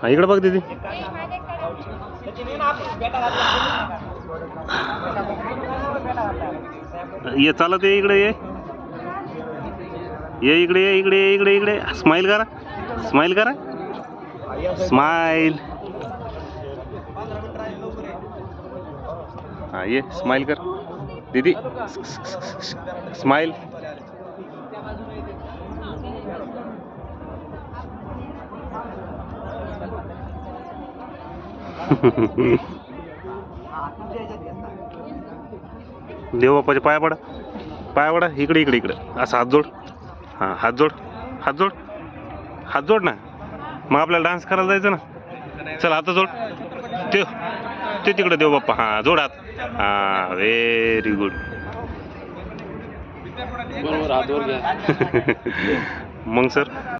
हा इकडे बघ दीदी. ये चालत ये इकडे ये. ये इकडे ये इकडे ये इकडे इकडे. स्माइल करा. स्माईल करा. स्माईल हा ये स्माईल कर. दीदी स्माईल देव बाप्पाच्या पाया पडा. पाया पडा. इकडे इकडे इकडे. असं हात जोड. हां हात जोड. हात जोड. हात जोड ना. मग आपल्याला डान्स करायला जायचं ना. चल हात जोड. ते ते तिकडे देव बाप्पा. हां जोड हात. हां व्हेरी गुड मग सर?